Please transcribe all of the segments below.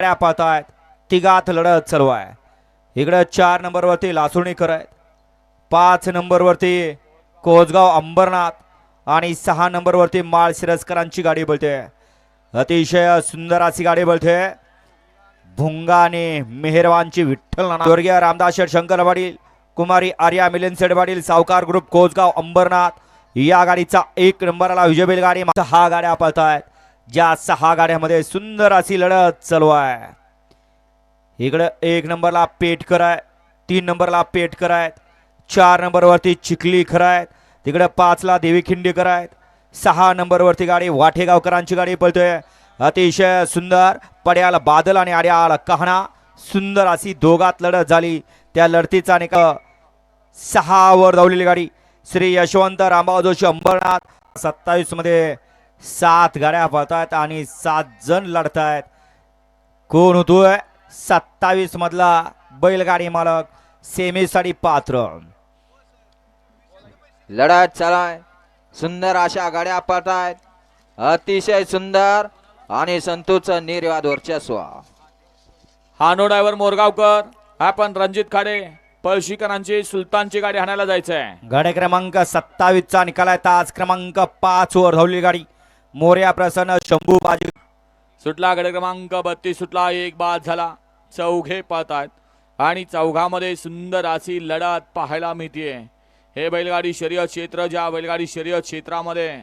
गाड्या पाहतायत. तिघात लढत चालू आहे. इकडं चार नंबरवरती लासुणीकर आहेत. पाच नंबरवरती कोसगाव अंबरनाथ आणि सहा नंबरवरती माळ शिरसकरांची गाडी बोलते. अतिशय सुंदर अशी गाडी बोलते. भुंगा आणि मेहरवानची विठ्ठल स्वर्गीय रामदास शेठ शंकर पाटील कुमारी आर्या मिलिंद सेठ पाटील सावकार ग्रुप कोसगाव अंबरनाथ या गाडीचा एक नंबरला विजयबेल गाडी. सहा गाड्या पळतायत ज्या सहा गाड्यामध्ये सुंदर अशी लढत चालू आहे. इकडं एक नंबरला पेटकर आहे तीन नंबरला पेटकर आहेत चार नंबरवरती चिखलीकर आहेत तिकडं पाचला देवी खिंडीकर आहेत सहा नंबरवरती गाडी वाठेगावकरांची गाडी पळतोय. अतिशय सुंदर पड्याला बादल आणि आड्याला कहाणा सुंदर अशी दोघात लढत झाली. त्या लढतीचा निकाल सहावर धावलेली गाडी. श्री यशवंत रामबाव जोशी अंबरनाथ सत्तावीसमध्ये सात गाड्या पळतायत आणि सात जण लढतायत. कोण होतोय? सत्तावीस मधला बैलगाडी मालक सेमीसाठी पात्र. लढत चालाय. सुंदर अशा गाड्या पडतायत अतिशय सुंदर आणि संतोष निर्वाद वर्चस्व. हानो ड्रायव्हर मोरगावकर. आपण रणजित खाडे पळशीकरांची सुलतानची गाडी हाणायला जायचंय. गाडी क्रमांक सत्तावीस चा निकाल आहे. तास क्रमांक पाच वर धावलेली गाडी. मोर्या प्रसन्न शंभू बाजी. सुटला गड क्रमांक बत्तीस सुटला एक बाद झाला चौघे पाहतात आणि चौघामध्ये सुंदर अशी लढत पाहायला मिळते हे बैलगाडी शर्यत क्षेत्र ज्या बैलगाडी शर्यत क्षेत्रामध्ये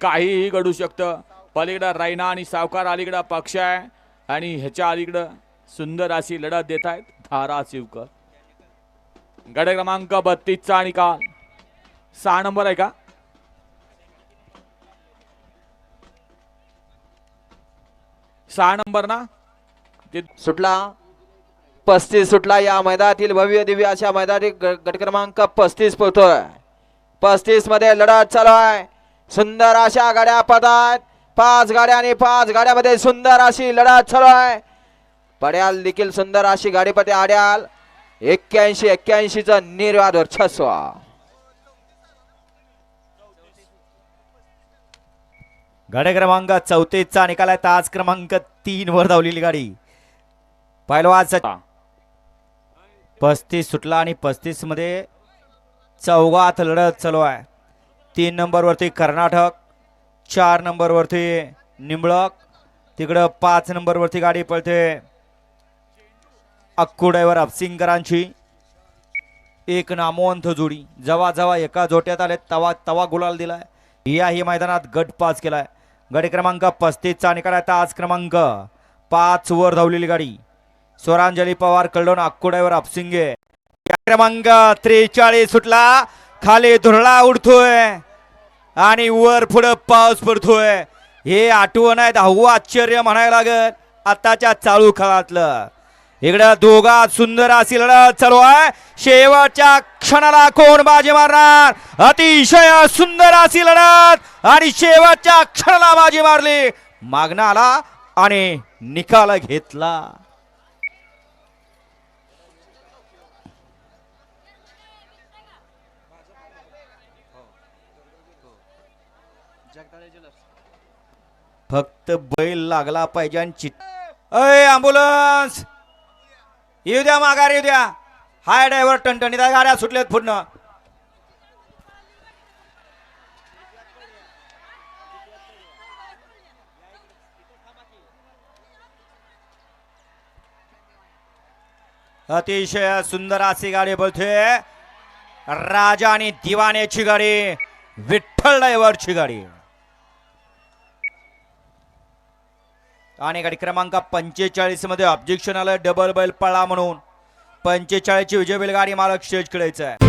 काहीही घडू शकतं. पलीकडं रायना आणि सावकार अलीकडं पक्ष आहे. आणि ह्याच्या अलीकडं सुंदर अशी लढत देत आहेत धारा शिवकर. गड क्रमांक बत्तीसचा निकाल. सहा नंबर आहे का? सहा नंबर ना? ते सुटला. पस्तीस सुटला या मैदानातील भव्य दिव्य अशा मैदानातील ग- गट क्रमांक पस्तीस पोहतोय पस्तीसमध्ये लढत चालू आहे. सुंदर अशा गाड्या पडतात. पाच गाड्या आणि पाच गाड्यामध्ये सुंदर अशी लढत चालू आहे. पड्याल देखील सुंदर अशी गाडीपती आड्याल. एक्क्याऐंशी एक्क्याऐंशीच निर्वाद वर्चस्व. गाडी क्रमांक चौतीसचा निकाल आहे. तास क्रमांक तीन वर धावलेली गाडी. पहिलवाज पस्तीस सुटला आणि पस्तीसमध्ये चौघात लढत चालू आहे. तीन नंबरवरती कर्नाटक चार नंबरवरती निंबळक तिकडं पाच नंबरवरती गाडी पळते. अक्कू ड्रायव्हर अफसिंगकरांची. एक नामवंत जोडी. जेव्हा जेव्हा एका जोट्यात आले तवा तवा गुलाल दिलाय. याही मैदानात गट पाच केलाय. गाडी क्रमांक पस्तीसचा निकाल आहे. आज क्रमांक पाच वर धावलेली गाडी. स्वरांजली पवार कळडोन अक्कोड्यावर अपसिंगे या क्रमांक त्रेचाळीस सुटला. खाली धुरळा उडतोय. आणि वर पुढं पाऊस पडतोय. हे आठवण आहे दहावं आश्चर्य म्हणायला लागत आताच्या चालू काळातलं. इकडं दोघात सुंदर अशी लढत चालू आहे. शेवटच्या क्षणाला कोण बाजी मारणार? अतिशय सुंदर अशी लढत. आणि शेवटच्या क्षणाला बाजी मारली. मागणं आला आणि निकाल घेतला. फक्त बैल लागला पाहिजे आणि चित अय अँब्युलन्स येऊ द्या माघार येऊ द्या. हाय ड्रायव्हर टणटणीत त्या गाड्या सुटल्यात पूर्ण. अतिशय सुंदर अशी गाडी बोलते राजा आणि दिवाण्याची गाडी विठ्ठल ड्रायव्हरची गाडी. आणि गाडी क्रमांक पंचेचाळीसमध्ये ऑब्जेक्शन आलं डबल बैल पळा म्हणून. पंचेचाळीसची विजय बैलगाडी मालक स्टेज खेळायचं आहे